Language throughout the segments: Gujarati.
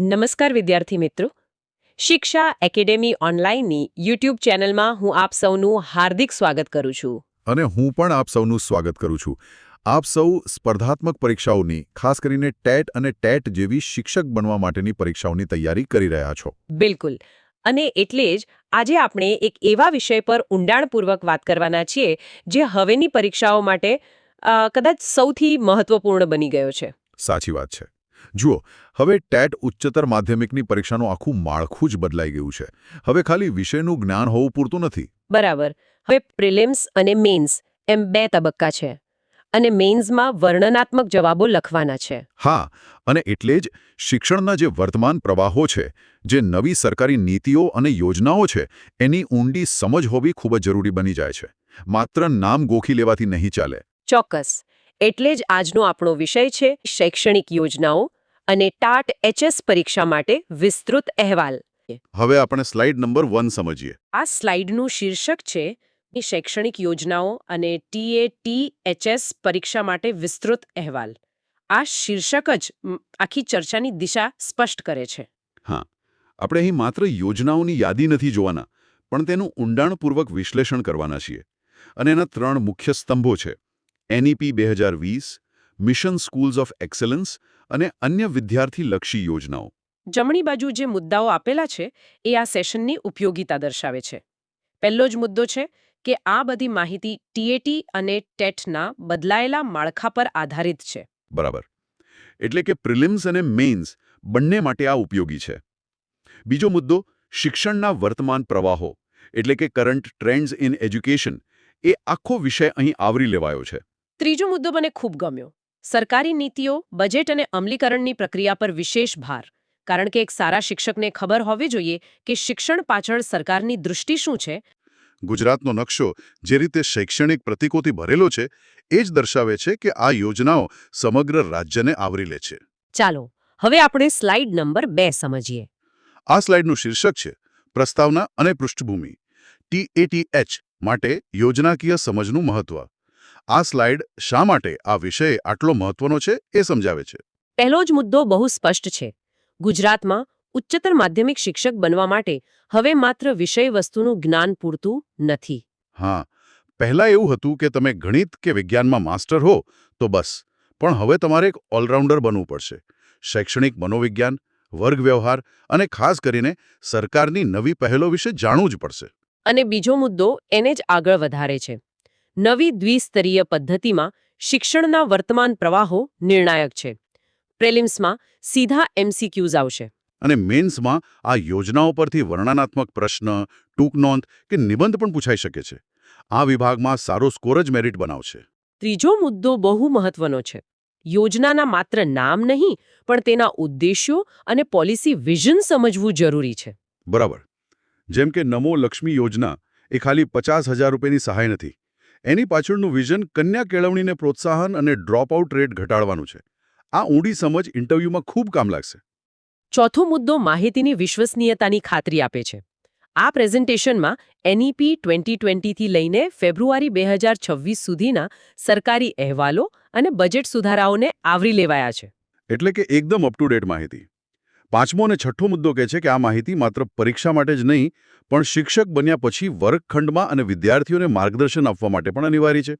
નમસ્કાર વિદ્યાર્થી મિત્રો. શિક્ષા એકેડેમી ઓનલાઈનની યુટ્યુબ ચેનલમાં હું આપ સૌનું હાર્દિક સ્વાગત કરું છું. અને હું પણ આપ સૌનું સ્વાગત કરું છું. આપ સૌ સ્પર્ધાત્મક પરીક્ષાઓની ખાસ કરીને ટેટ અને ટેટ જેવી શિક્ષક બનવા માટેની પરીક્ષાઓની તૈયારી કરી રહ્યા છો. બિલકુલ. અને એટલે જ આજે આપણે એક એવા વિષય પર ઊંડાણપૂર્વક વાત કરવાના છીએ જે હવેની પરીક્ષાઓ માટે કદાચ સૌથી મહત્વપૂર્ણ બની ગયો છે. સાચી વાત છે. જુઓ હવે ટેટ ઉચ્ચતર માધ્યમિકની પરીક્ષાનું આખું માળખું જ બદલાઈ ગયું છે. હવે ખાલી વિષયનું જ્ઞાન હોવું પૂરતું નથી. બરાબર. હવે પ્રિલિમ્સ અને મેન્સ એમ બે તબક્કા છે. અને મેન્સમાં વર્ણનાત્મક જવાબો લખવાના છે. હા અને એટલે જ શિક્ષણના જે વર્તમાન પ્રવાહો છે જે નવી સરકારી નીતિઓ અને યોજનાઓ છે એની ઊંડી સમજ હોવી ખૂબ જ જરૂરી બની જાય છે. માત્ર નામ ગોખી લેવાથી નહીં ચાલે. ચોક્કસ. એટલે જ આજનો આપણો વિષય છે શૈક્ષણિક યોજનાઓ અને ટાટ એચએસ પરીક્ષા માટે વિસ્તૃત અહેવાલ. હવે આપણે સ્લાઇડ નંબર વન સમજીએ. આ સ્લાઇડનું શીર્ષક છે શૈક્ષણિક યોજનાઓ અને ટીએટી એચએસ પરીક્ષા માટે વિસ્તૃત અહેવાલ. આ શીર્ષક જ આખી ચર્ચાની દિશા સ્પષ્ટ કરે છે. હા આપણે અહીં માત્ર યોજનાઓની યાદી નથી જોવાના પણ તેનું ઊંડાણપૂર્વક વિશ્લેષણ કરવાના છીએ. અને એના ત્રણ મુખ્ય સ્તંભો છે. એનઈપી બે મિશન સ્કૂલ્સ ઓફ એક્સલન્સ અને અન્ય વિદ્યાર્થીલક્ષી યોજનાઓ. જમણી બાજુ જે મુદ્દાઓ આપેલા છે એ આ સેશનની ઉપયોગિતા દર્શાવે છે. પહેલો જ મુદ્દો છે કે આ બધી માહિતી ટીએટી અને ટેટના બદલાયેલા માળખા પર આધારિત છે. બરાબર. એટલે કે પ્રિલિમ્સ અને મેઇન્સ બંને માટે આ ઉપયોગી છે. બીજો મુદ્દો શિક્ષણના વર્તમાન પ્રવાહો એટલે કે કરંટ ટ્રેન્ડ્સ ઇન એજ્યુકેશન એ આખો વિષય અહીં આવરી લેવાયો છે. ત્રીજો મુદ્દો મને ખૂબ ગમ્યો. સરકારી નીતિઓ બજેટ અને અમલીકરણની પ્રક્રિયા પર વિશેષ ભાર. કારણ કે એક સારા શિક્ષકને ખબર હોવી જોઈએ કે શિક્ષણ પાછળ સરકારની દૃષ્ટિ શું છે. ગુજરાતનો નકશો જે રીતે શૈક્ષણિક પ્રતીકોથી ભરેલો છે એ જ દર્શાવે છે કે આ યોજનાઓ સમગ્ર રાજ્યને આવરી લે છે. ચાલો હવે આપણે સ્લાઇડ નંબર બે સમજીએ. આ સ્લાઇડનું શીર્ષક છે પ્રસ્તાવના અને પૃષ્ઠભૂમિ. ટીએટીએચ માટે યોજનાકીય સમજનું મહત્વ. આ સ્લાઇડ શા માટે આ વિષય આટલો મહત્વનો છે એ સમજાવે છે? પહેલો જ મુદ્દો બહુ સ્પષ્ટ છે. ગુજરાતમાં ઉચ્ચતર માધ્યમિક શિક્ષક બનવા માટે હવે માત્ર વિષય વસ્તુનું જ્ઞાન પૂરતું નથી. હા પહેલા એવું હતું કે તમે ગણિત કે વિજ્ઞાનમાં માસ્ટર હો તો બસ પણ હવે તમારે એક ઓલરાઉન્ડર બનવું પડશે. શૈક્ષણિક મનોવિજ્ઞાન વર્ગ વ્યવહાર અને ખાસ કરીને સરકારની નવી પહેલો વિશે જાણવું જ પડશે. અને બીજો મુદ્દો એને જ આગળ વધારે છે. નવી દ્વિસ્તરીય પદ્ધતિમાં શિક્ષણના વર્તમાન પ્રવાહો નિર્ણાયક છે. પ્રેલિમ્સમાં સીધા એમસીક્યુઝ આવશે. અને મેન્સમાં આ યોજનાઓ પરથી વર્ણનાત્મક પ્રશ્ન ટૂંક નોંધ કે નિબંધ પણ પૂછાઈ શકે છે. આ વિભાગમાં સારો સ્કોર જ મેરિટ બનાવશે. ત્રીજો મુદ્દો બહુ મહત્વનો છે. યોજનાના માત્ર નામ નહીં પણ તેના ઉદ્દેશ્યો અને પોલિસી વિઝન સમજવું જરૂરી છે. બરાબર. જેમ કે નમો લક્ષ્મી યોજના એ ખાલી પચાસ હજાર રૂપિયાની સહાય નથી. એની પાછળનું વિઝન કન્યા કેળવણીને પ્રોત્સાહન અને ડ્રોપઆઉટ રેટ ઘટાડવાનું છે. આ ઊંડી સમજ ઇન્ટરવ્યૂમાં ખૂબ કામ લાગશે. ચોથો મુદ્દો માહિતીની વિશ્વસનીયતાની ખાતરી આપે છે. આ પ્રેઝન્ટેશનમાં એનઈપી ટ્વેન્ટી ટ્વેન્ટીથી લઈને ફેબ્રુઆરી બે હજાર છવ્વીસ સુધીના સરકારી અહેવાલો અને બજેટ સુધારાઓને આવરી લેવાયા છે. એટલે કે એકદમ અપ ટુ ડેટ માહિતી. પાંચમો અને છઠ્ઠો મુદ્દો કહે છે કે આ માહિતી માત્ર પરીક્ષા માટે જ નહીં પણ શિક્ષક બન્યા પછી વર્ગખંડમાં અને વિદ્યાર્થીઓને માર્ગદર્શન આપવા માટે પણ અનિવાર્ય છે.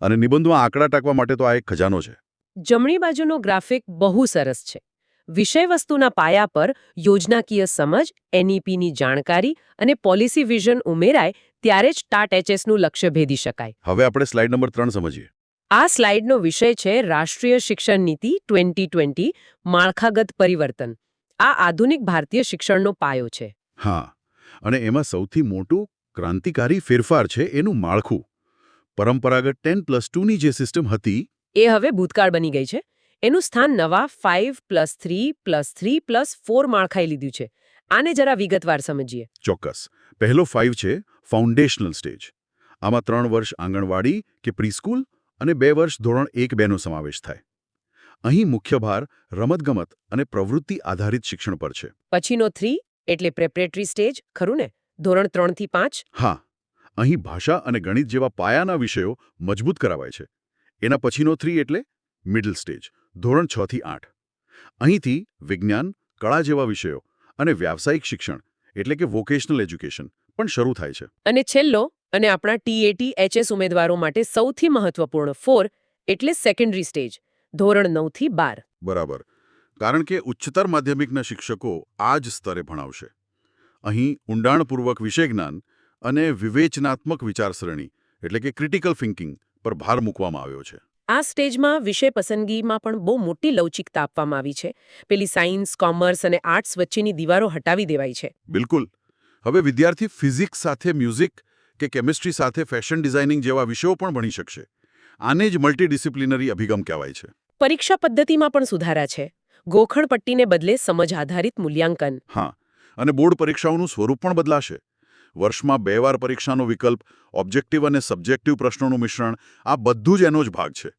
અને નિબંધમાં આંકડા ટાંકવા માટે તો આ એક ખજાનો છે. જમણી બાજુનો ગ્રાફિક બહુ સરસ છે. વિષય વસ્તુના પાયા પર યોજનાકીય સમજ એનઈપીની જાણકારી અને પોલિસી વિઝન ઉમેરાય ત્યારે જ ટાટ એચએસનું લક્ષ્ય ભેદી શકાય. હવે આપણે સ્લાઇડ નંબર ત્રણ સમજીએ. આ સ્લાઇડનો વિષય છે રાષ્ટ્રીય શિક્ષણ નીતિ ટ્વેન્ટી ટ્વેન્ટી માળખાગત પરિવર્તન. આ આધુનિક ભારતીય શિક્ષણનો પાયો છે. હા અને એમાં સૌથી મોટું ક્રાંતિકારી ફેરફાર છે એનું માળખું. પરંપરાગત ટેન પ્લસ ટુની જે સિસ્ટમ હતી એ હવે ભૂતકાળ બની ગઈ છે. એનું સ્થાન નવા five plus three plus three plus four માળખાએ લીધું છે. આને જરા વિગતવાર સમજીએ. ચોક્કસ. પહેલો ફાઇવ છે ફાઉન્ડેશનલ સ્ટેજ. આમાં ત્રણ વર્ષ આંગણવાડી કે પ્રીસ્કૂલ અને બે વર્ષ ધોરણ એક બેનો સમાવેશ થાય. અહીં મુખ્ય ભાર રમતગમત અને પ્રવૃત્તિ આધારિત શિક્ષણ પર છે. પછીનો થ્રી એટલે પ્રેપરેટરી સ્ટેજ ખરું ને? ધોરણ ત્રણથી પાંચ? હા. અહીં ભાષા અને ગણિત જેવા પાયાના વિષયો મજબૂત કરાવાય છે. એના પછીનો થ્રી એટલે મિડલ સ્ટેજ ધોરણ છ થી આઠ. અહીંથી વિજ્ઞાન કળા જેવા વિષયો અને વ્યાવસાયિક શિક્ષણ એટલે કે વોકેશનલ એજ્યુકેશન પણ શરૂ થાય છે. અને છેલ્લો અને આપણા ટીએટી એચએસ ઉમેદવારો માટે સૌથી મહત્વપૂર્ણ ફોર એટલે સેકન્ડરી સ્ટેજ ધોરણ નવથી બાર. બરાબર. કારણ કે ઉચ્ચતર માધ્યમિકના શિક્ષકો આ જ સ્તરે ભણાવશે. અહીં ઊંડાણપૂર્વક વિષય જ્ઞાન અને વિવેચનાત્મક વિચારસરણી એટલે કે ક્રિટિકલ થિંકિંગ પર ભાર મૂકવામાં આવ્યો છે. આ સ્ટેજમાં વિષય પસંદગીમાં પણ બહુ મોટી લવચિકતા આપવામાં આવી છે. પેલી સાયન્સ કોમર્સ અને આર્ટ્સ વચ્ચેની દીવારો હટાવી દેવાઈ છે. બિલકુલ. હવે વિદ્યાર્થી ફિઝિક્સ સાથે મ્યુઝિક કે કેમિસ્ટ્રી સાથે ફેશન ડિઝાઇનિંગ જેવા વિષયો પણ ભણી શકશે. આને જ મલ્ટીડિસિપ્લિનરી અભિગમ કહેવાય છે. પરીક્ષા પદ્ધતિમાં પણ સુધારા છે. ગોખણ પટ્ટીને બદલે સમજ આધારિત મૂલ્યાંકન. હા અને બોર્ડ પરીક્ષાઓનું સ્વરૂપ પણ બદલાશે. વર્ષમાં બે વાર પરીક્ષાનો વિકલ્પ ઓબ્જેક્ટિવ અને સબ્જેક્ટિવ પ્રશ્નોનું મિશ્રણ આ બધું જ એનો જ ભાગ છે.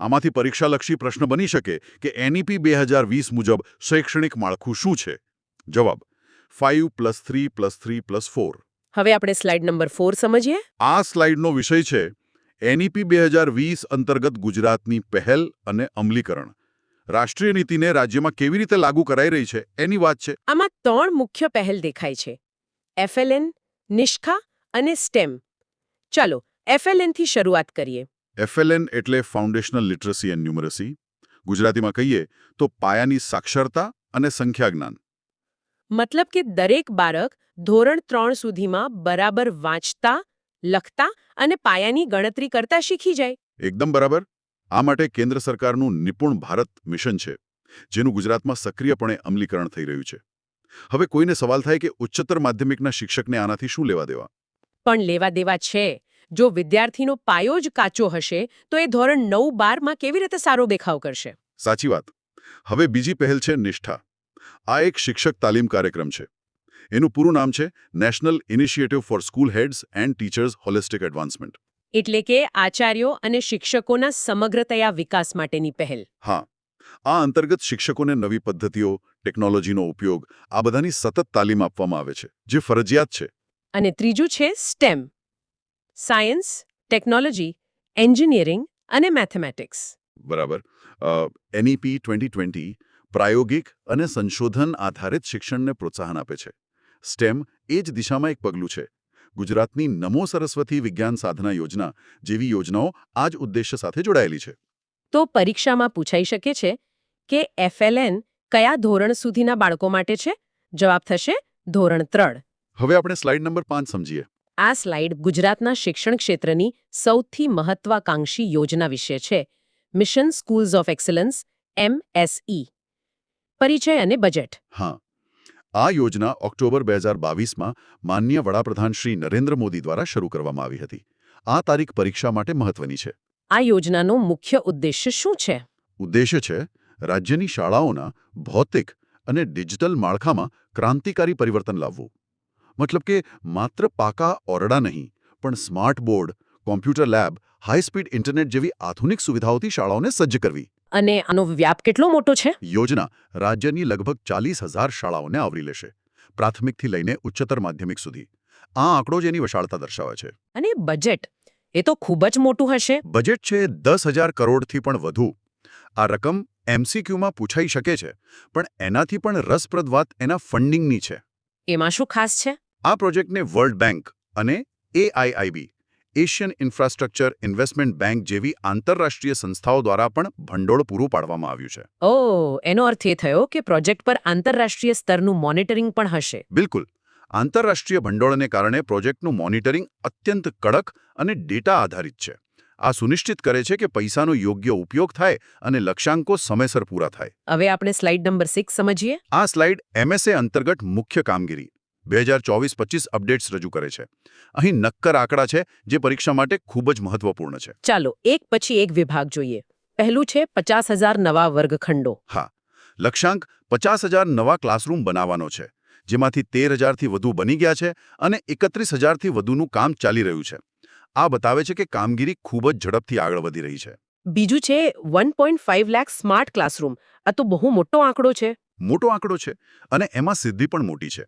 આમાંથી પરીક્ષાલક્ષી પ્રશ્ન બની શકે કે એનઈપી બે હજાર વીસ મુજબ શૈક્ષણિક માળખું શું છે? જવાબ five plus three plus three plus four. હવે આપણે સ્લાઇડ નંબર ફોર સમજીએ? આ સ્લાઇડનો વિષય છે એનઈપી બે હજાર વીસ અંતર્ગત ગુજરાતની પહેલ અને અમલીકરણ. રાષ્ટ્રીય નીતિને રાજ્યમાં કેવી રીતે લાગુ કરાઈ રહી છે એની વાત છે. આમાં ત્રણ મુખ્ય પહેલ દેખાય છે. એફએલએન નિષ્ઠા અને સ્ટેમ. ચાલો એફએલએનથી શરૂઆત કરીએ. એફએલએન એટલે ફાઉન્ડેશનલ લિટરસી એન્ડ ન્યુમરસી. ગુજરાતીમાં કહીએ તો પાયાની સાક્ષરતા અને સંખ્યાજ્ઞાન. મતલબ કે દરેક બાળક ધોરણ ત્રણ સુધીમાં બરાબર વાંચતા લખતા અને પાયાની ગણતરી કરતા શીખી જાય. એકદમ બરાબર. આ માટે કેન્દ્ર સરકારનું નિપુણ ભારત મિશન છે જેનું ગુજરાતમાં સક્રિયપણે અમલીકરણ થઈ રહ્યું છે. હવે કોઈને સવાલ થાય કે ઉચ્ચતર માધ્યમિકના શિક્ષકને આનાથી શું લેવા દેવા? પણ લેવા દેવા છે. જો વિદ્યાર્થીનો પાયો જ કાચો હશે તો એ ધોરણ નવ બારમાં કેવી રીતે સારો દેખાવ કરશે? સાચી વાત. હવે બીજી પહેલ છે નિષ્ઠા. આ એક શિક્ષક તાલીમ કાર્યક્રમ છે. એનું પૂરું નામ છે national initiative for school heads and teachers holistic advancement. એટલે કે આચાર્યો અને શિક્ષકોના સમગ્રતયા વિકાસ માટેની પહેલ. હા. આ અંતર્ગત શિક્ષકોને નવી પદ્ધતિઓ ટેકનોલોજીનો ઉપયોગ આ બધાની સતત તાલીમ આપવામાં આવે છે જે ફરજિયાત છે. અને ત્રીજું છે સ્ટેમ સાયન્સ ટેકનોલોજી એન્જિનિયરિંગ અને મેથેમેટિક્સ બરાબર. એનઈપી ટ્વેન્ટી ટ્વેન્ટી પ્રાયોગિક અને સંશોધન આધારિત શિક્ષણને પ્રોત્સાહન આપે છે. સ્ટેમ એ જ દિશામાં એક પગલું છે. ગુજરાતની નમો સરસ્વતી વિજ્ઞાન સાધના યોજના જેવી યોજનાઓ આ જ ઉદ્દેશ્ય સાથે જોડાયેલી છે. તો પરીક્ષામાં પૂછાઈ શકે છે કે એફએલએન કયા ધોરણ સુધીના બાળકો માટે છે? જવાબ થશે ધોરણ ત્રણ. હવે આપણે સ્લાઇડ નંબર પાંચ સમજીએ. આ સ્લાઇડ ગુજરાતના શિક્ષણ ક્ષેત્રની સૌથી મહત્વાકાંક્ષી યોજના વિશે છે. Mission schools of excellence MSE પરિચય અને બજેટ. હા. આ યોજના ઓક્ટોબર બે હજાર બાવીસમાં માન્ય વડાપ્રધાન શ્રી નરેન્દ્ર મોદી દ્વારા શરૂ કરવામાં આવી હતી. આ તારીખ પરીક્ષા માટે મહત્વની છે. આ યોજનાનો મુખ્ય ઉદ્દેશ્ય શું છે? ઉદ્દેશ્ય છે રાજ્યની શાળાઓના ભૌતિક અને ડિજિટલ માળખામાં ક્રાંતિકારી પરિવર્તન લાવવું. મતલબ કે માત્ર પાકા ઓરડા નહીં પણ smart board computer lab high speed internet જેવી આધુનિક સુવિધાઓથી શાળાઓને સજ્જ કરવી. અને આનો વ્યાપ કેટલો મોટો છે? યોજના રાજ્યની લગભગ ચાલીસ હજાર શાળાઓને આવરી લેશે પ્રાથમિકથી લઈને ઉચ્ચતર માધ્યમિક સુધી. આ આંકડો જ એની વિશાળતા દર્શાવે છે. અને બજેટ? એ તો ખૂબ જ મોટું હશે. બજેટ છે દસ હજાર કરોડથી પણ વધુ. આ રકમ એમસીક્યુમાં પૂછાઈ શકે છે પણ એનાથી પણ રસપ્રદ વાત એના ફંડિંગની છે. એમાં શું ખાસ છે? આ પ્રોજેક્ટને વર્લ્ડ બેંક અને AIIB Asian Infrastructure Investment Bank જેવી આંતરરાષ્ટ્રીય સંસ્થાઓ દ્વારા પણ ભંડોળ પૂરું પાડવામાં આવ્યું છે. ઓ એનો અર્થ એ થયો કે પ્રોજેક્ટ પર આંતરરાષ્ટ્રીય સ્તરનું મોનિટરિંગ પણ હશે. બિલકુલ. આંતરરાષ્ટ્રીય ભંડોળને કારણે પ્રોજેક્ટનું મોનિટરિંગ અત્યંત કડક અને ડેટા આધારિત છે. આ સુનિશ્ચિત કરે છે કે પૈસાનો યોગ્ય ઉપયોગ થાય અને લક્ષ્યાંકો સમયસર પૂરા થાય. હવે આપણે સ્લાઇડ નંબર સિક્સ સમજીએ. આ સ્લાઇડ એમએસએ અંતર્ગત મુખ્ય કામગીરી. બે હજાર ચોવીસ પચીસ અપડેટ્સ રજૂ કરે છે. અહીં નક્કર આંકડા છે જે પરીક્ષા માટે ખૂબ જ મહત્વપૂર્ણ છે. ચાલો એક પછી એક વિભાગ જોઈએ. પહેલું છે પચાસ હજાર નવા વર્ગખંડો. હા. લક્ષ્યાંક પચાસ હજાર નવા ક્લાસરૂમ બનાવવાનો છે જેમાંથી તેર હજારથી વધુ બની ગયા છે અને એકત્રીસ હજારથી વધુનું કામ ચાલી રહ્યું છે. આ બતાવે છે કે કામગીરી ખૂબ જ ઝડપથી આગળ વધી રહી છે. બીજું છે વન લાખ સ્માર્ટ ક્લાસરૂમ. આ તો બહુ મોટો આંકડો છે. મોટો આંકડો છે અને એમાં સિદ્ધિ પણ મોટી છે.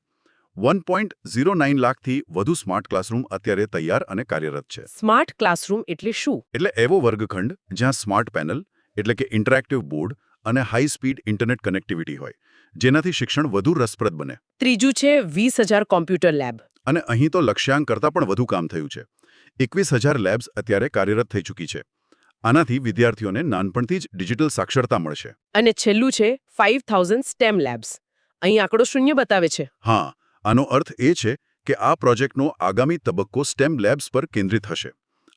વન પોઈન્ટ ઝીરો નાઇન લાખથી વધુ સ્માર્ટ ક્લાસરૂમ અત્યારે તૈયાર અને કાર્યરત છે. સ્માર્ટ ક્લાસરૂમ એટલે શું? એટલે એવો વર્ગખંડ જ્યાં સ્માર્ટ પેનલ એટલે કે ઇન્ટરેક્ટિવ બોર્ડ અને હાઈ સ્પીડ ઇન્ટરનેટ કનેક્ટિવિટી હોય જેનાથી શિક્ષણ વધુ રસપ્રદ બને. ત્રીજું છે વીસ કોમ્પ્યુટર લેબ. અને અહીં તો લક્ષ્યાંક કરતાં પણ વધુ કામ થયું છે. એકવીસ હજાર લેબ્સ અત્યારે કાર્યરત થઈ ચૂકી છે. આનાથી વિદ્યાર્થીઓને નાનપણથી જ ડિજિટલ સાક્ષરતા મળશે. અને છેલ્લું છે ફાઇવ થાઉઝન્ડ સ્ટેમ લેબ્સ. અહીં આંકડો શૂન્ય બતાવે છે. હા આનો અર્થ એ છે કે આ પ્રોજેક્ટનો આગામી તબક્કો સ્ટેમ લેબ્સ પર કેન્દ્રિત હશે.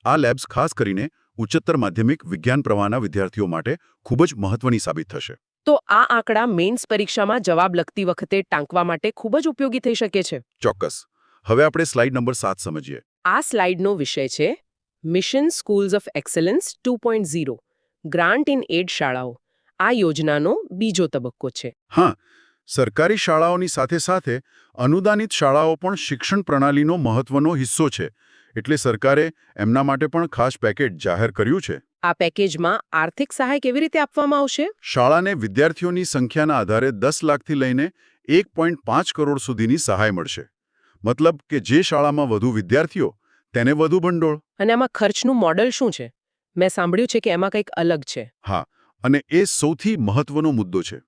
આ લેબ્સ ખાસ કરીને ઉચ્ચતર માધ્યમિક વિજ્ઞાન પ્રવાહના વિદ્યાર્થીઓ માટે ખૂબ જ મહત્વની સાબિત થશે. તો આ આંકડા મેઇન્સ પરીક્ષામાં જવાબ લખતી વખતે ટાંકવા માટે ખૂબ જ ઉપયોગી થઈ શકે છે. ચોક્કસ. હવે આપણે સ્લાઇડ નંબર સાત સમજીએ. આ સ્લાઇડનો વિષય છે mission schools of excellence two point zero grant in aid શાળાઓ. આ યોજનાનો બીજો તબક્કો છે. હા સરકારી શાળાઓની સાથે સાથે અનુદાનિત શાળાઓ પણ શિક્ષણ પ્રણાલીનો મહત્વનો હિસ્સો છે. એટલે સરકારે એમના માટે પણ ખાસ પેકેજ જાહેર કર્યું છે. આ પેકેજમાં આર્થિક સહાય કેવી રીતે આપવામાં આવશે? શાળાને વિદ્યાર્થીઓની સંખ્યાના આધારે દસ લાખથી લઈને એક કરોડ સુધીની સહાય મળશે. મતલબ કે જે શાળામાં વધુ વિદ્યાર્થીઓ તેને વધુ ભંડોળ. અને આમાં ખર્ચનું મોડલ શું છે? મેં સાંભળ્યું છે કે એમાં કંઈક અલગ છે. હા અને એ સૌથી મહત્વનો મુદ્દો છે.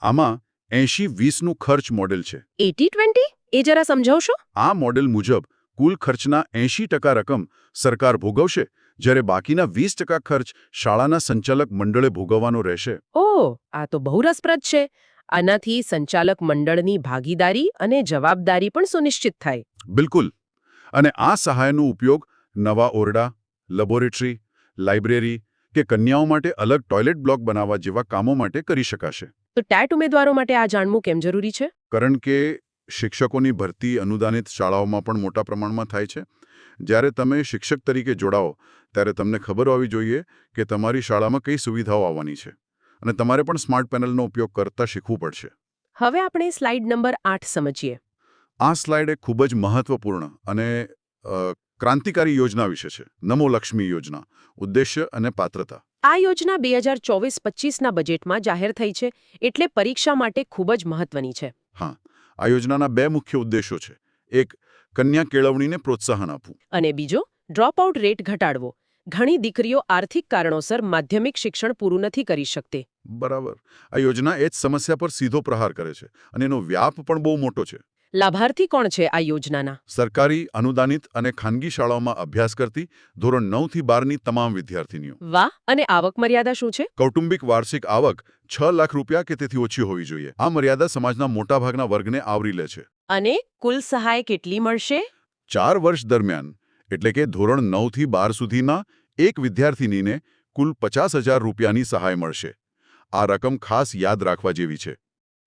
આમાં એંશી વીસનું ખર્ચ મોડેલ છે. Eighty twenty? એ જરા સમજાવશો? આ મોડેલ મુજબ કુલ ખર્ચના એંશી ટકા રકમ સરકાર ભોગવશે જ્યારે બાકીના વીસ ટકા ખર્ચ શાળાના સંચાલક મંડળે ભોગવવાનો રહેશે. ઓહ આ તો બહુ રસપ્રદ છે. આનાથી સંચાલક મંડળની ભાગીદારી અને જવાબદારી પણ સુનિશ્ચિત થાય. બિલકુલ. અને આ સહાયનો ઉપયોગ નવા ઓરડા લેબોરેટરી લાઇબ્રેરી કે કન્યાઓ માટે અલગ ટોયલેટ બ્લોક બનાવવા જેવા કામો માટે કરી શકાશે. તો ટેટ ઉમેદવારો માટે આ જાણવું કેમ જરૂરી છે? કારણ કે શિક્ષકોની ભરતી અનુદાનિત શાળાઓમાં પણ મોટા પ્રમાણમાં થાય છે. જ્યારે તમે શિક્ષક તરીકે જોડાઓ ત્યારે તમને ખબર હોવી જોઈએ કે તમારી શાળામાં કઈ સુવિધાઓ આવવાની છે અને તમારે પણ સ્માર્ટ પેનલનો ઉપયોગ કરતા શીખવું પડશે. હવે આપણે સ્લાઇડ નંબર આઠ સમજીએ. આ સ્લાઇડ એક ખૂબ જ મહત્વપૂર્ણ અને ક્રાંતિકારી યોજના વિશે છે. નમો લક્ષ્મી યોજના ઉદ્દેશ્ય અને પાત્રતા. આ યોજના બે હજાર ચોવીસ પચીસના બજેટમાં જાહેર થઈ છે એટલે પરીક્ષા માટે ખૂબ જ મહત્વની છે. હા આ યોજનાના બે મુખ્ય ઉદ્દેશો છે. એક કન્યા કેળવણીને પ્રોત્સાહન આપવું. અને બીજો ડ્રોપઆઉટ રેટ ઘટાડવો. ઘણી દીકરીઓ આર્થિક કારણોસર માધ્યમિક શિક્ષણ પૂરું નથી કરી શકતી. બરાબર. આ યોજના એ જ સમસ્યા પર સીધો પ્રહાર કરે છે અને એનો વ્યાપ પણ બહુ મોટો છે. લાભાર્થી કોણ છે આ યોજનાના? સરકારી અનુદાનિત અને ખાનગી શાળાઓમાં અભ્યાસ કરતી ધોરણ નવથી બારની તમામ વિદ્યાર્થીનીઓ. વાહ અને આવક મર્યાદા શું છે? કૌટુંબિક વાર્ષિક આવક છ લાખ રૂપિયા કે તેથી ઓછી હોવી જોઈએ. આ મર્યાદા સમાજના મોટાભાગના વર્ગને આવરી લે છે. અને કુલ સહાય કેટલી મળશે? ચાર વર્ષ દરમિયાન એટલે કે ધોરણ નવથી બાર સુધીના એક વિદ્યાર્થીનીને કુલ પચાસ હજાર રૂપિયાની સહાય મળશે. આ રકમ ખાસ યાદ રાખવા જેવી છે.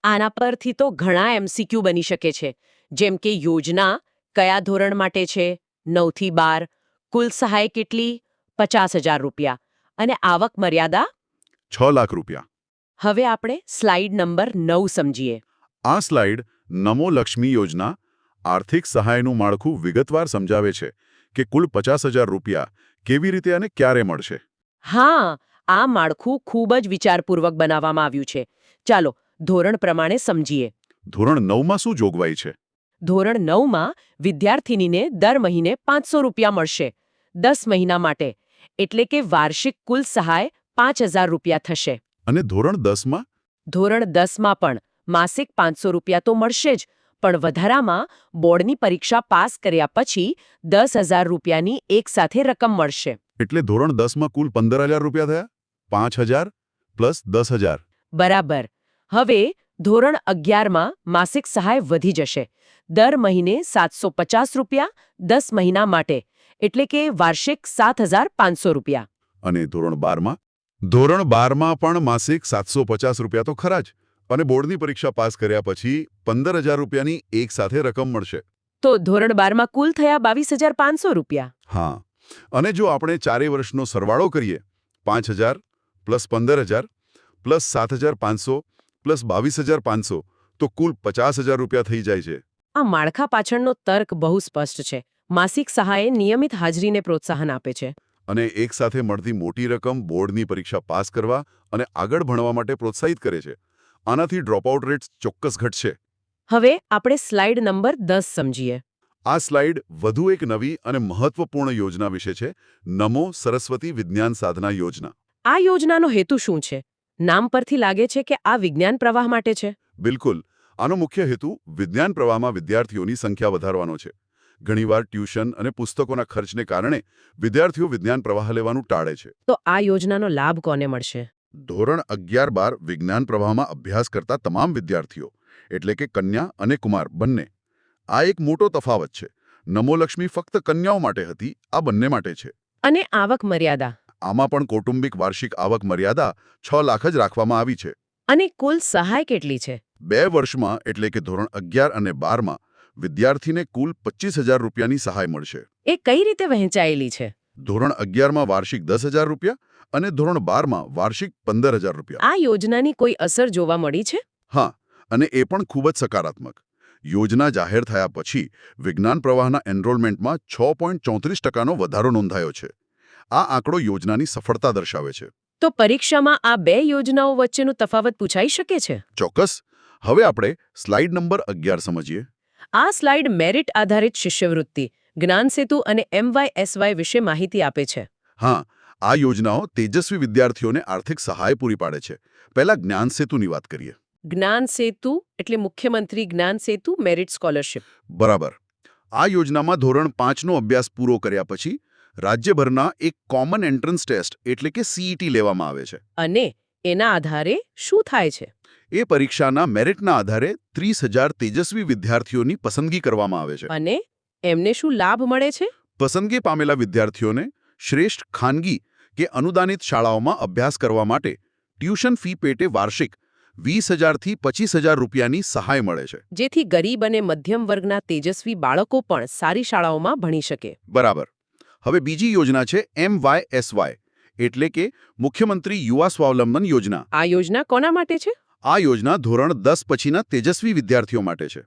આના પરથી તો ઘણા એમસીક્યુ બની શકે છે. જેમ કે યોજના કયા ધોરણ માટે છે? નવથી બાર. કુલ સહાય કેટલી? પચાસ હજાર રૂપિયા. અને આવક મર્યાદા? છ લાખ રૂપિયા. હવે આપણે સ્લાઇડ નંબર નવ સમજીએ. આ સ્લાઇડ નમો લક્ષ્મી યોજના આર્થિક સહાયનું માળખું વિગતવાર સમજાવે છે કે કુલ પચાસ હજાર રૂપિયા કેવી રીતે અને ક્યારે મળશે. હા આ માળખું ખૂબ જ વિચારપૂર્વક બનાવવામાં આવ્યું છે. ચાલો ધોરણ પ્રમાણે સમજીએ. ધોરણ નવમાં શું જોગવાઈ છે? ધોરણ નવમાં વિદ્યાર્થિનીને દર મહિને પાંચસો રૂપિયા મળશે દસ મહિના માટે એટલે કે વાર્ષિક કુલ સહાય પાંચ હજાર રૂપિયા થશે. અને ધોરણ દસમાં? ધોરણ દસમાં પણ માસિક પાંચસો રૂપિયા તો મળશે જ પણ વધારામાં બોર્ડની પરીક્ષા પાસ કર્યા પછી દસ હજાર રૂપિયાની એક સાથે રકમ મળશે. એટલે ધોરણ દસમાં કુલ પંદર હજાર રૂપિયા થયા? પાંચ હજાર પ્લસ દસ હજાર. બરાબર. હવે ધોરણ અગિયારમાં માસિક સહાય વધી જશે. દર મહિને સાતસો પચાસ રૂપિયા દસ મહિના માટે એટલે કે વાર્ષિક સાત હજાર પાંચસો રૂપિયા. અને ધોરણ બારમાં? ધોરણ બારમાં પણ માસિક સાતસો પચાસ રૂપિયા તો ખરા જ અને બોર્ડની પરીક્ષા પાસ કર્યા પછી પંદર હજાર રૂપિયાની એક સાથે રકમ મળશે. તો ધોરણ બારમાં કુલ થયા બાવીસ હજાર પાંચસો રૂપિયા. હા. અને જો આપણે ચારેય વર્ષનો સરવાળો કરીએ પાંચ હજાર પ્લસ પંદર હજાર પ્લસ સાત હજાર પાંચસો પ્લસ બાવીસ હજાર પાંચસો તો કુલ પચાસ હજાર રૂપિયા થઈ જાય છે. આ માળખા પાછળનો તર્ક બહુ સ્પષ્ટ છે. માસિક સહાય નિયમિત હાજરીને પ્રોત્સાહન આપે છે. અને એક સાથે મળતી મોટી રકમ બોર્ડની પરીક્ષા પાસ કરવા અને આગળ ભણવા માટે પ્રોત્સાહિત કરે છે. આનાથી ડ્રોપઆઉટ રેટ્સ ચોક્કસ ઘટશે. હવે આપણે સ્લાઇડ નંબર દસ સમજીએ. આ સ્લાઇડ વધુ એક નવી અને મહત્વપૂર્ણ યોજના વિશે છે. નમો સરસ્વતી વિજ્ઞાન સાધના યોજના. આ યોજનાનો હેતુ શું છે? નામ પરથી લાગે છે કે આ વિજ્ઞાન પ્રવાહ માટે છે? બિલકુલ. આનો મુખ્ય હેતુ વિજ્ઞાન પ્રવાહમાં વિદ્યાર્થીઓની સંખ્યા વધારવાનો છે. ઘણીવાર ટ્યુશન અને પુસ્તકોના ખર્ચને કારણે વિદ્યાર્થીઓ વિજ્ઞાન પ્રવાહ લેવાનું ટાળે છે. તો આ યોજનાનો લાભ કોને મળશે? ધોરણ અગિયાર બાર વિજ્ઞાન પ્રવાહમાં અભ્યાસ કરતા તમામ વિદ્યાર્થીઓ એટલે કે કન્યા અને કુમાર બંને. આ એક મોટો તફાવત છે. નમોલક્ષ્મી ફક્ત કન્યાઓ માટે હતી આ બંને માટે છે. અને આવક મર્યાદા. આમાં પણ કૌટુંબિક વાર્ષિક આવક મર્યાદા છ લાખ જ રાખવામાં આવી છે. અને કુલ સહાય કેટલી છે? બે વર્ષમાં એટલે કે ધોરણ અગિયાર અને બારમાં વિદ્યાર્થીને કુલ પચીસ હજાર રૂપિયાની સહાય મળશે. એ કઈ રીતે વહેંચાયેલી છે? ધોરણ અગિયારમાં વાર્ષિક દસ હજાર રૂપિયા અને ધોરણ બારમાં વાર્ષિક પંદર હજાર રૂપિયા. આ યોજનાની કોઈ અસર જોવા મળી છે? હા અને એ પણ ખૂબ જ સકારાત્મક. યોજના જાહેર થયા પછી વિજ્ઞાન પ્રવાહના એનરોલમેન્ટમાં છ પોઈન્ટ ચોત્રીસ ટકાનો વધારો નોંધાયો છે. આ આંકડો યોજનાની સફળતા દર્શાવે છે. તો પરીક્ષામાં આ બે યોજનાઓ વચ્ચેનો તફાવત પૂછાઈ શકે છે? ચોક્કસ. હવે આપણે સ્લાઇડ નંબર અગિયાર સમજીએ. આ સ્લાઇડ મેરિટ આધારિત શિષ્યવૃત્તિ જ્ઞાન સેતુ અને એમવાયએસવાય વિશે માહિતી આપે છે. હા આ યોજનાઓ તેજસ્વી વિદ્યાર્થીઓને આર્થિક સહાય પૂરી પાડે છે. પહેલા જ્ઞાન સેતુની વાત કરીએ. જ્ઞાન સેતુ એટલે મુખ્યમંત્રી જ્ઞાન સેતુ મેરિટ સ્કોલરશિપ. બરાબર. આ યોજનામાં ધોરણ પાંચનો અભ્યાસ પૂરો કર્યા પછી રાજ્યભરના એક કોમન એન્ટ્રન્સ ટેસ્ટ એટલે કે સીઈટી લેવામાં આવે છે. અને એના આધારે શું થાય છે? એ પરીક્ષાના મેરિટના આધારે ત્રીસ હજાર તેજસ્વી વિદ્યાર્થીઓની પસંદગી કરવામાં આવે છે. અને એમને શું લાભ મળે છે? પસંદગી પામેલા વિદ્યાર્થીઓને શ્રેષ્ઠ ખાનગી કે અનુદાનિત શાળાઓમાં અભ્યાસ કરવા માટે ટ્યુશન ફી પેટે વાર્ષિક વીસ હજારથી પચીસ હજાર રૂપિયાની સહાય મળે છે. જેથી ગરીબ અને મધ્યમ વર્ગના તેજસ્વી બાળકો પણ સારી શાળાઓમાં ભણી શકે. બરાબર. હવે બીજી યોજના છે એમ એટલે કે મુખ્યમંત્રી યુવા સ્વાવલંબન યોજના. આ યોજના કોના માટે છે? આ યોજના ધોરણ દસ પછીના તેજસ્વી વિદ્યાર્થીઓ માટે છે.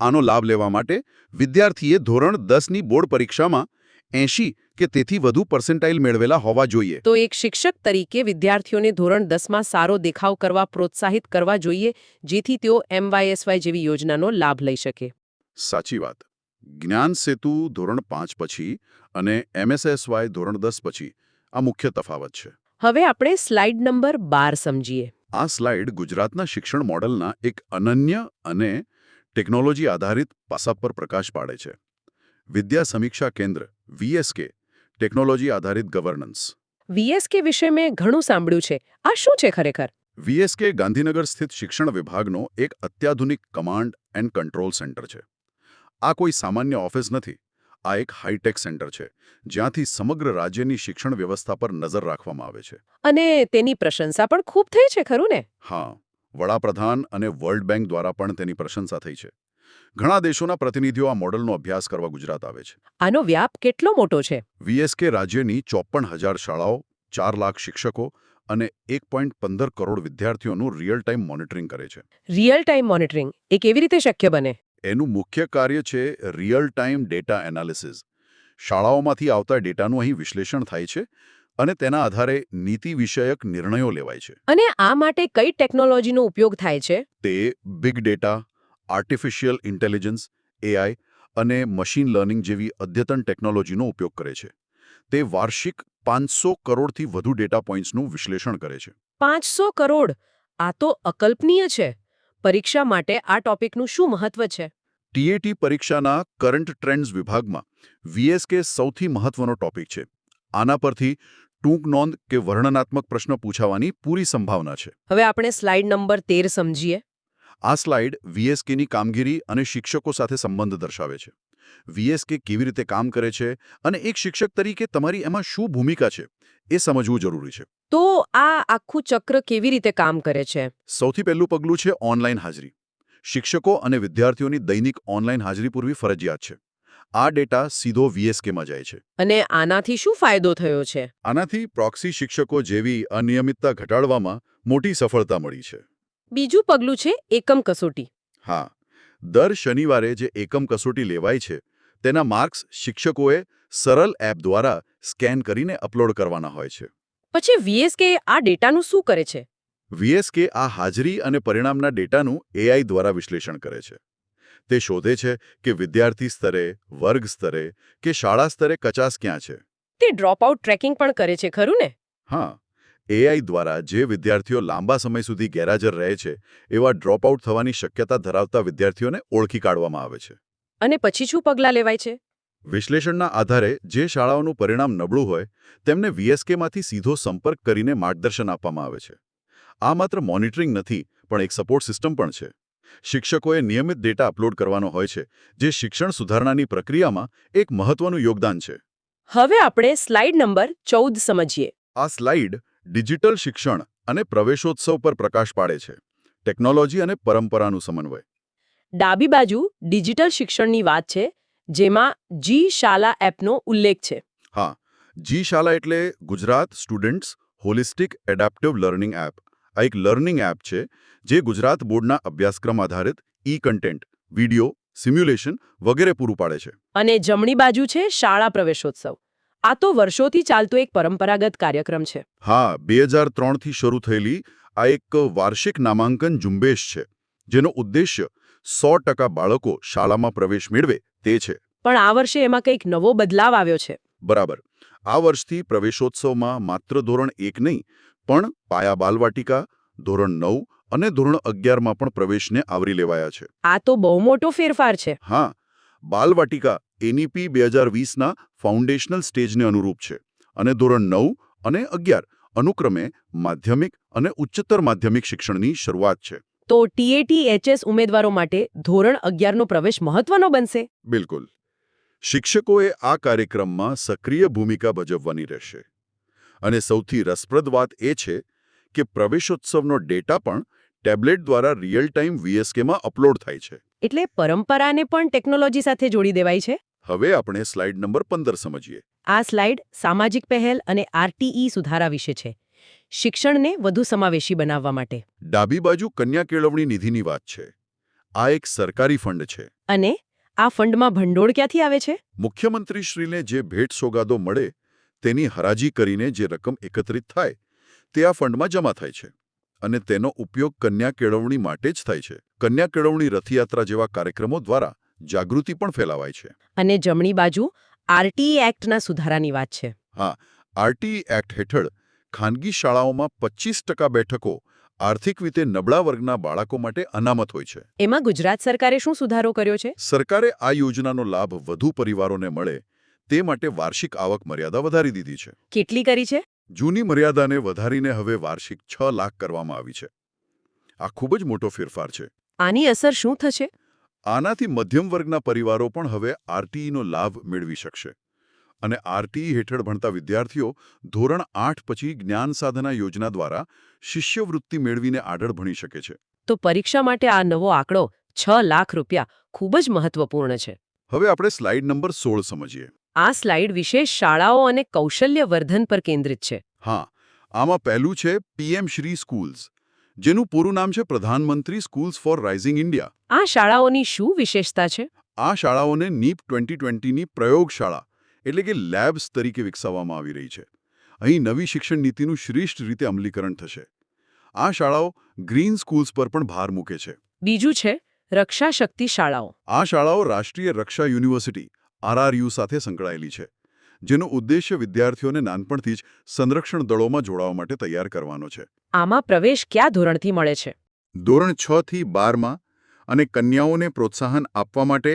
આનો લાભ લેવા માટે વિદ્યાર્થીએ ધોરણ દસની બોર્ડ પરીક્ષામાં એંશી કે તેથી વધુ પર્સન્ટાઇલ મેળવેલા હોવા જોઈએ. તો એક શિક્ષક તરીકે વિદ્યાર્થીઓને ધોરણ દસમાં સારો દેખાવ કરવા પ્રોત્સાહિત કરવા જોઈએ જેથી તેઓ એમવાયએસવાય જેવી યોજનાનો લાભ લઈ શકે. સાચી વાત. જ્ઞાન સેતુ ધોરણ પાંચ પછી અને એમએસએસવાય ધોરણ દસ પછી આ મુખ્ય તફાવત છે. હવે આપણે સ્લાઇડ નંબર બાર સમજીએ. આ સ્લાઇડ ગુજરાતના શિક્ષણ મોડલના એક અનન્ય અને ટેકનોલોજી આધારિત પાસા પર પ્રકાશ પાડે છે. વિદ્યા સમીક્ષા કેન્દ્ર વીએસકે ટેકનોલોજી આધારિત ગવર્નન્સ. વીએસકે વિશે મેં ઘણું સાંભળ્યું છે. આ શું છે ખરેખર? વીએસકે ગાંધીનગર સ્થિત શિક્ષણ વિભાગનો એક અત્યાધુનિક કમાન્ડ એન્ડ કંટ્રોલ સેન્ટર છે. આ કોઈ સામાન્ય ઓફિસ નથી. આ એક હાઈટેક સેન્ટર છે જ્યાંથી સમગ્ર રાજ્યની શિક્ષણ વ્યવસ્થા પર નજર રાખવામાં આવે છે. અને તેની પ્રશંસા પણ ખૂબ થઈ છે ખરું ને? હા વડાપ્રધાન અને વર્લ્ડ બેંક દ્વારા પણ તેની પ્રશંસા થઈ છે. ઘણા દેશોના પ્રતિનિધિઓ આ મોડલનો અભ્યાસ કરવા ગુજરાત આવે છે. આનો વ્યાપ કેટલો મોટો છે? વીએસકે રાજ્યની ચોપન હજાર શાળાઓ ચાર લાખ શિક્ષકો અને એક પોઈન્ટ પંદર કરોડ વિદ્યાર્થીઓનું રિયલ ટાઈમ મોનિટરિંગ કરે છે. રિયલ ટાઈમ મોનિટરિંગ એ કેવી રીતે શક્ય બને? એનું મુખ્ય કાર્ય છે રિયલ ટાઈમ ડેટા એનાલિસિસ શાળાઓમાંથી આવતા ડેટાનું અહીં વિશ્લેષણ થાય છે અને તેના આધારે નીતિ વિષયક નિર્ણયો લેવાય છે. અને આ માટે કઈ ટેકનોલોજીનો ઉપયોગ થાય છે? તે big data artificial intelligence AI અને મશીન લર્નિંગ જેવી અદ્યતન ટેકનોલોજીનો ઉપયોગ કરે છે. તે વાર્ષિક પાંચસો કરોડથી વધુ ડેટા પોઈન્ટ્સનું વિશ્લેષણ કરે છે. પાંચસો કરોડ? આ તો અકલ્પનીય છે. પરીક્ષા માટે આ ટોપિકનું શું મહત્વ છે? ટીએટી પરીક્ષાના કરંટ ટ્રેન્ડ્સ વિભાગમાં વીએસકે સૌથી મહત્વનો ટોપિક છે. આના પરથી ટૂંક નોંધ કે વર્ણનાત્મક પ્રશ્ન પૂછાવાની પૂરી સંભાવના છે. હવે આપણે સ્લાઇડ નંબર તેર સમજીએ. આ સ્લાઇડ વીએસકેની કામગીરી અને શિક્ષકો સાથે સંબંધ દર્શાવે છે. વીએસકે કેવી રીતે કામ કરે છે અને એક શિક્ષક તરીકે તમારી એમાં શું ભૂમિકા છે એ સમજવું જરૂરી છે. તો આ આખું ચક્ર કેવી રીતે કામ કરે છે? સૌથી પહેલું પગલું છે ઓનલાઈન હાજરી. શિક્ષકો અને વિદ્યાર્થીઓની દૈનિક ઓનલાઈન હાજરી પૂરવી ફરજિયાત છે. આ ડેટા સીધો વીએસકેમાં જાય છે. અને આનાથી શું ફાયદો થયો છે? આનાથી પ્રોક્સી શિક્ષકો જેવી અનિયમિતતા ઘટાડવામાં મોટી સફળતા મળી છે. બીજું પગલું છે એકમ કસોટી. હા દર શનિવારે જે એકમ કસોટી લેવાય છે તેના માર્ક્સ શિક્ષકોએ સરળ એપ દ્વારા સ્કેન કરીને અપલોડ કરવાના હોય છે. પછી વીએસકે આ ડેટાનું શું કરે છે? વીએસકે આ હાજરી અને પરિણામના ડેટાનું એઆઈ દ્વારા વિશ્લેષણ કરે છે. તે શોધે છે કે વિદ્યાર્થી સ્તરે વર્ગ સ્તરે કે શાળા સ્તરે કચાસ ક્યાં છે. તે ડ્રોપઆઉટ ટ્રેકિંગ પણ કરે છે ખરું ને? હા. એઆઈ દ્વારા જે વિદ્યાર્થીઓ લાંબા સમય સુધી ગેરહાજર રહે છે એવા ડ્રોપઆઉટ થવાની શક્યતા ધરાવતા વિદ્યાર્થીઓને ઓળખી કાઢવામાં આવે છે. અને પછી શું પગલાં લેવાય છે? વિશ્લેષણના આધારે જે શાળાઓનું પરિણામ નબળું હોય તેમને વીએસકેમાંથી સીધો સંપર્ક કરીને માર્ગદર્શન આપવામાં આવે છે. આ માત્ર મોનિટરિંગ નથી પણ એક સપોર્ટ સિસ્ટમ પણ છે. શિક્ષકોએ નિયમિત ડેટા અપલોડ કરવાનો હોય છે જે શિક્ષણ સુધારણાની પ્રક્રિયામાં એક મહત્વનું યોગદાન છે. હવે આપણે સ્લાઇડ નંબર ચૌદ સમજીએ. આ સ્લાઇડ ડિજિટલ શિક્ષણ અને પ્રવેશોત્સવ પર પ્રકાશ પાડે છે. ટેકનોલોજી અને પરંપરાનું સમન્વય. ડાબી બાજુ ડિજિટલ શિક્ષણની વાત છે જેમાં જી શાલા એપનો ઉલ્લેખ છે. હા જી શાલા એટલે Gujarat students holistic adaptive learning app. આ એક લર્નિંગ એપ છે જે ગુજરાત બોર્ડના અભ્યાસક્રમ આધારિત ઈ કન્ટેન્ટ વીડિયો સિમ્યુલેશન વગેરે પૂરું પાડે છે. અને જમણી બાજુ છે શાળા પ્રવેશોત્સવ. આ તો વર્ષોથી ચાલતો એક પરંપરાગત કાર્યક્રમ છે. હા બે હજાર ત્રણથી શરૂ થયેલી આ એક વાર્ષિક નામાંકન ઝુંબેશ છે જેનો ઉદ્દેશ્ય સો ટકા બાળકો શાળામાં પ્રવેશ મેળવે તે છે. પણ આ વર્ષે એમાં કંઈક નવો બદલાવ આવ્યો છે. બરાબર. આ વર્ષથી પ્રવેશોત્સવમાં માત્ર ધોરણ એક નહીં પણ પાયા બાલવાટિકા ધોરણ નવ અને ધોરણ અગિયારમાં પણ પ્રવેશને આવરી લેવાયા છે. આ તો બહુ મોટો ફેરફાર છે. હા બાલવાટિકા એનઈપી બે હજાર વીસના ફાઉન્ડેશનલ સ્ટેજને અનુરૂપ છે. અને ધોરણ નવ અને અગિયાર અનુક્રમે માધ્યમિક અને ઉચ્ચતર માધ્યમિક શિક્ષણની શરૂઆત છે. તો ટીએટી એચએસ ઉમેદવારો માટે ધોરણ અગિયારનો પ્રવેશ મહત્વનો બનશે? બિલકુલ. શિક્ષકોએ આ કાર્યક્રમમાં સક્રિય ભૂમિકા ભજવવાની રહેશે. અને સૌથી રસપ્રદ વાત એ છે કે પ્રવેશોત્સવનો ડેટા પણ ટેબ્લેટ દ્વારા રિયલ ટાઈમ વીએસકેમાં અપલોડ થાય છે. એટલે પરંપરાને પણ ટેકનોલોજી સાથે જોડી દેવાય છે? હવે આપણે સ્લાઇડ નંબર પંદર સમજીએ. આ સ્લાઇડ સામાજિક પહેલ અને આરટીઈ સુધારા વિશે છે. શિક્ષણને વધુ સમાવેશી બનાવવા માટે. ડાબી બાજુ કન્યા કેળવણી નિધિની વાત છે. આ એક સરકારી ફંડ છે. અને આ ફંડમાં ભંડોળ ક્યાંથી આવે છે? મુખ્યમંત્રીશ્રીને જે ભેટ સોગાદો મળે તેની હરાજી કરીને જે રકમ એકત્રિત થાય તે આ ફંડમાં જમા થાય છે. અને તેનો ઉપયોગ કન્યા કેળવણી માટે જ થાય છે. કન્યા કેળવણી રથયાત્રા જેવા કાર્યક્રમો દ્વારા જાગૃતિ પણ ફેલાવાય છે. અને જમણી બાજુ આરટીઈ એક્ટના સુધારાની વાત છે. હા આરટીઈ એક્ટ હેઠળ ખાનગી શાળાઓમાં પચીસ ટકા બેઠકો આર્થિક રીતે નબળા વર્ગના બાળકો માટે અનામત હોય છે. એમાં ગુજરાત સરકારે શું સુધારો કર્યો છે? સરકારે આ યોજનાનો લાભ વધુ પરિવારોને મળે તે માટે વાર્ષિક આવક મર્યાદા વધારી દીધી છે. કેટલી કરી છે? જૂની મર્યાદાને વધારીને હવે વાર્ષિક છ લાખ કરવામાં આવી છે. આ ખૂબ જ મોટો ફેરફાર છે. આની અસર શું થશે? આનાથી મધ્યમ વર્ગના પરિવારો પણ હવે આરટીઈનો લાભ મેળવી શકશે. અને આરટીઈ હેઠળ ભણતા વિદ્યાર્થીઓ ધોરણ આઠ પછી જ્ઞાન સાધના યોજના દ્વારા શિષ્યવૃત્તિ મેળવીને આગળ ભણી શકે છે. તો પરીક્ષા માટે આ નવો આંકડો છ લાખ રૂપિયા ખૂબ જ મહત્વપૂર્ણ છે. હવે આપણે સ્લાઇડ નંબર સોળ સમજીએ. આ સ્લાઇડ વિશેષ શાળાઓ અને કૌશલ્ય વર્ધન પર કેન્દ્રિત છે. હા આમાં પહેલું છે પીએમ શ્રી સ્કૂલ્સ. જેનું પૂરું નામ છે પ્રધાનમંત્રી સ્કૂલ્સ ફોર રાઇઝિંગ ઇન્ડિયા. આ શાળાઓની શું વિશેષતા છે? આ શાળાઓને નીપ ટ્વેન્ટી ટ્વેન્ટીની પ્રયોગશાળા એટલે કે લેબ્સ તરીકે વિકસાવવામાં આવી રહી છે. અહીં નવી શિક્ષણ નીતિનું શ્રેષ્ઠ રીતે અમલીકરણ થશે. આ શાળાઓ ગ્રીન સ્કૂલ્સ પર પણ ભાર મૂકે છે. બીજું છે રક્ષા શક્તિ શાળાઓ. આ શાળાઓ રાષ્ટ્રીય રક્ષા યુનિવર્સિટી આરઆરયુ સાથે સંકળાયેલી છે. જેનો ઉદ્દેશ્ય વિદ્યાર્થીઓને નાનપણથી જ સંરક્ષણ દળોમાં જોડાવા માટે તૈયાર કરવાનો છે. આમાં પ્રવેશ કયા ધોરણથી મળે છે? ધોરણ છ થી બારમાં અને કન્યાઓને પ્રોત્સાહન આપવા માટે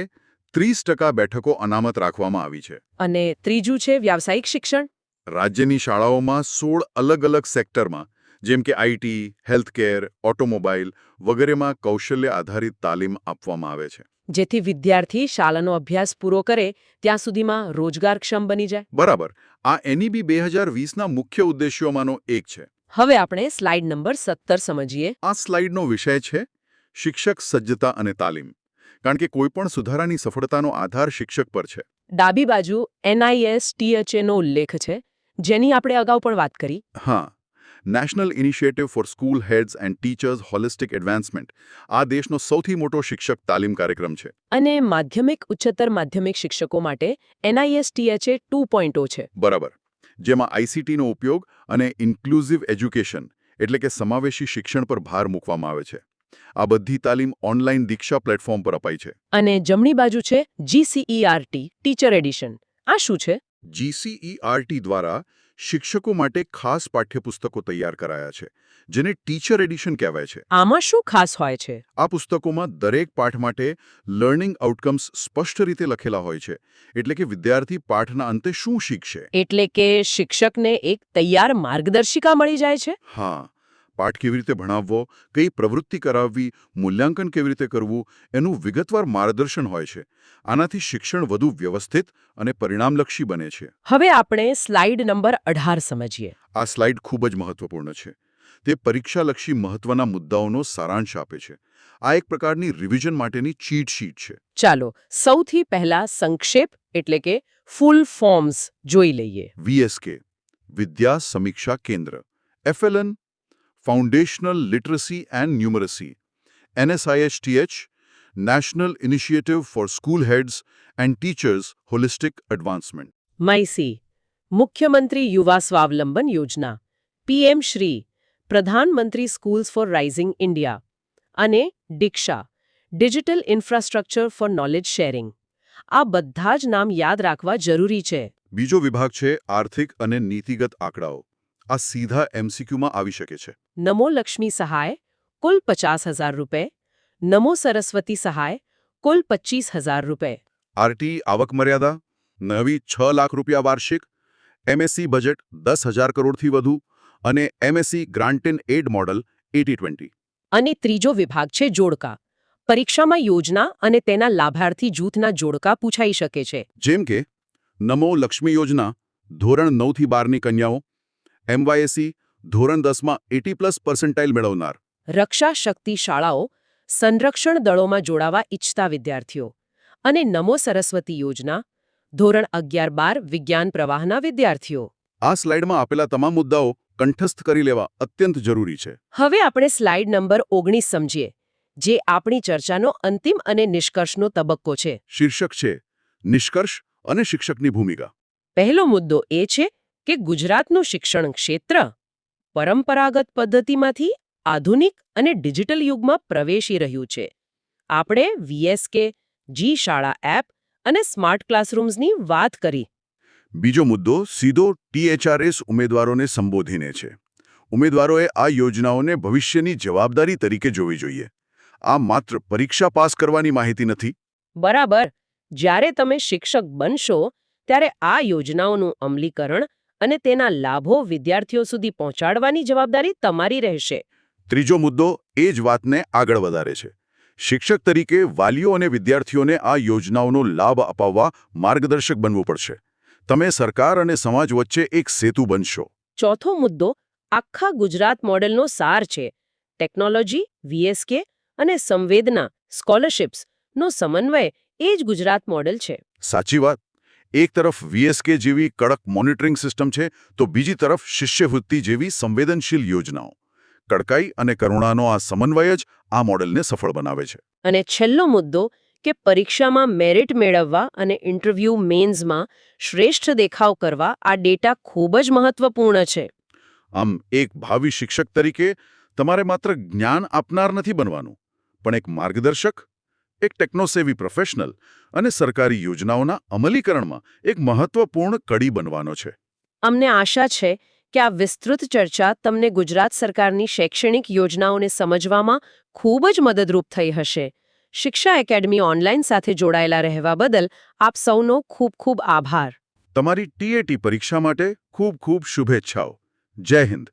ત્રીસ ટકા બેઠકો અનામત રાખવામાં આવી છે. અને ત્રીજું છે વ્યાવસાયિક શિક્ષણ? રાજ્યની શાળાઓમાં સોળ અલગ અલગ સેક્ટરમાં જેમ કે આઈટી હેલ્થકેર ઓટોમોબાઈલ વગેરેમાં કૌશલ્ય આધારિત તાલીમ આપવામાં આવે છે. જેથી વિદ્યાર્થી શાળાનો અભ્યાસ પૂરો કરે ત્યાં સુધીમાં રોજગારક્ષમ બની જાય. બરાબર. આ એનઈબી બે હજાર વીસના મુખ્ય ઉદ્દેશ્યોમાંનો એક છે. હવે આપણે સ્લાઇડ નંબર સત્તર સમજીએ. આ સ્લાઇડનો વિષય છે શિક્ષક સજ્જતા અને તાલીમ. કારણ કે કોઈપણ સુધારાની સફળતાનો આધાર શિક્ષક પર છે. ડાબી બાજુ એનઆઈએસ ટીએચએનો ઉલ્લેખ છે. જેની આપણે અગાઉ પણ વાત કરી. હા. National initiative for school heads and teachers holistic advancement. આ દેશનો સૌથી મોટો શિક્ષક તાલીમ કાર્યક્રમ છે. અને માધ્યમિક ઉચ્ચતર માધ્યમિક શિક્ષકો માટે એનઆઈએસટીએચએ ટુ પોઈન્ટ છે. બરાબર. જેમાં આઈસીટીનો ઉપયોગ અને ઇન્ક્લુઝિવ એજ્યુકેશન એટલે કે સમાવેશી શિક્ષણ પર ભાર મૂકવામાં આવે છે. આ બધી તાલીમ ઓનલાઈન દીક્ષા પ્લેટફોર્મ પર અપાય છે. અને જમણી બાજુ છે જીસીઈઆરટી ટીચર એડિશન આ શું છે? જીસીઈઆરટી દ્વારા શિક્ષકો માટે ખાસ પાઠ્યપુસ્તકો તૈયાર કરાયા છે જેને ટીચર એડિશન કહેવાય છે. આમાં શું ખાસ હોય છે? આ પુસ્તકોમાં દરેક પાઠ માટે લર્નિંગ આઉટકમ્સ સ્પષ્ટ રીતે લખેલા હોય છે એટલે કે વિદ્યાર્થી પાઠના અંતે શું શીખશે? એટલે કે શિક્ષકને એક તૈયાર માર્ગદર્શિકા મળી જાય છે? હા. પાઠ કેવી રીતે ભણાવવો કઈ પ્રવૃત્તિ કરાવવી મૂલ્યાંકન કેવી રીતે કરવું એનું વિગતવાર માર્ગદર્શન હોય છે. આનાથી શિક્ષણ વધુ વ્યવસ્થિત અને પરિણામલક્ષી બને છે. હવે આપણે સ્લાઇડ નંબર અઢાર સમજીએ. આ સ્લાઇડ ખૂબ જ મહત્વપૂર્ણ છે. તે પરીક્ષાલક્ષી મહત્વના મુદ્દાઓનો સારાંશ આપે છે. આ એક પ્રકારની રિવિઝન માટેની ચીટ શીટ છે. ચાલો સૌથી પહેલા સંક્ષેપ એટલે કે ફૂલ ફોર્મ્સ જોઈ લઈએ. વીએસકે વિદ્યા સમીક્ષા કેન્દ્ર FLN foundational literacy and numeracy NSIHTH national initiative for school heads and teachers holistic advancement માઈસી મુખ્યમંત્રી યુવા સ્વાવલંબન યોજના પીએમ શ્રી પ્રધાનમંત્રી સ્કૂલ્સ ફોર રાઇઝિંગ ઇન્ડિયા અને DIKSHA digital infrastructure for knowledge sharing આ બધા જ નામ યાદ રાખવા જરૂરી છે બીજો વિભાગ છે આર્થિક અને નીતિગત આંકડાઓ આ સીધા એમસીક્યુમાં આવી શકે છે. નમો લક્ષ્મી સહાય કુલ પચાસ હજાર રૂપે. નમો સરસ્વતી સહાય કુલ પચીસ હજાર રૂપે. આરટી આવક મર્યાદા નવી છ લાખ રૂપિયા વાર્ષિક એમએસસી બજેટ દસ હજાર કરોડથી વધુ અને MSC grant in aid model AT twenty. અને ત્રીજો વિભાગ છે જોડકા. પરીક્ષામાં યોજના અને તેના લાભાર્થી જૂથના જોડકા પૂછાઈ શકે છે. જેમ કે નમો લક્ષ્મી યોજના ધોરણ નવથી બારની કન્યાઓ એમવાયએસી ધોરણ દસમાં એટી પ્લસ પર્સન્ટાઇલ મેળવનાર. રક્ષા શક્તિ શાળાઓ સંરક્ષણ દળોમાં જોડાવા ઈચ્છતા વિદ્યાર્થીઓ અને નમો સરસ્વતી યોજના ધોરણ અગિયાર બાર વિજ્ઞાન પ્રવાહના વિદ્યાર્થીઓ. આ સ્લાઇડમાં આપેલા તમામ મુદ્દાઓ કંઠસ્થ કરી લેવા અત્યંત જરૂરી છે. હવે આપણે સ્લાઇડ નંબર ઓગણીસ સમજીએ જે આપણી ચર્ચાનો અંતિમ અને નિષ્કર્ષનો તબક્કો છે. શીર્ષક છે નિષ્કર્ષ અને શિક્ષકની ભૂમિકા. પહેલો મુદ્દો એ છે કે ગુજરાતનું શિક્ષણ ક્ષેત્ર પરંપરાગત પદ્ધતિમાંથી આધુનિક અને ડિજિટલ યુગમાં પ્રવેશી રહ્યું છે. આપણે વીએસકે જી શાળા એપ અને સ્માર્ટ ક્લાસરૂમ્સની વાત કરી. બીજો મુદ્દો સીધો ટીએચઆરએસ ઉમેદવારોને સંબોધીને છે. ઉમેદવારોએ આ યોજનાઓને ભવિષ્યની જવાબદારી તરીકે જોવી જોઈએ. આ માત્ર પરીક્ષા પાસ કરવાની માહિતી નથી. બરાબર. જ્યારે તમે શિક્ષક બનશો ત્યારે આ યોજનાઓનું અમલીકરણ અને તેના લાભો વિદ્યાર્થીઓ સુધી પહોંચાડવાની જવાબદારી તમારી રહેશે. ત્રીજો મુદ્દો એ જ વાતને આગળ વધારે છે. શિક્ષક તરીકે વાલીઓ અને વિદ્યાર્થીઓને આ યોજનાઓનો લાભ અપાવવા માર્ગદર્શક બનવું પડશે. તમે સરકાર અને સમાજ વચ્ચે એક સેતુ બનશો. ચોથો મુદ્દો આખા ગુજરાત મોડેલનો સાર છે. ટેકનોલોજી વીએસકે અને સંવેદના સ્કોલરશિપ્સનો સમન્વય એ જ ગુજરાત મોડેલ છે. સાચી વાત. એક તરફ વીએસકે જેવી કડક મોનિટરિંગ સિસ્ટમ છે તો બીજી તરફ શિષ્યવૃત્તિ જેવી સંવેદનશીલ યોજનાઓ. કડકાઈ અને કરુણાનો આ સમન્વય જ આ મોડેલને સફળ બનાવે છે. અને છેલ્લો મુદ્દો કે પરીક્ષામાં મેરિટ મેળવવા અને ઇન્ટરવ્યૂ મેન્સમાં શ્રેષ્ઠ દેખાવ કરવા આ ડેટા ખૂબ જ મહત્વપૂર્ણ છે. આમ એક ભાવિ શિક્ષક તરીકે તમારે માત્ર જ્ઞાન આપનાર નથી બનવાનું પણ એક માર્ગદર્શક એક ટેકનોસેવી પ્રોફેશનલ અને સરકારી યોજનાઓના અમલીકરણમાં એક મહત્વપૂર્ણ કડી બનવાનો છે. અમને આશા છે કે આ વિસ્તૃત ચર્ચા તમને ગુજરાત સરકારની શૈક્ષણિક યોજનાઓને સમજવામાં ખૂબ જ મદદરૂપ થઈ હશે. શિક્ષા એકેડમી ઓનલાઈન સાથે જોડાયેલા રહેવા બદલ આપ સૌનો ખૂબ ખૂબ આભાર. તમારી ટીએટી પરીક્ષા માટે ખૂબ ખૂબ શુભેચ્છાઓ. જય હિન્દ.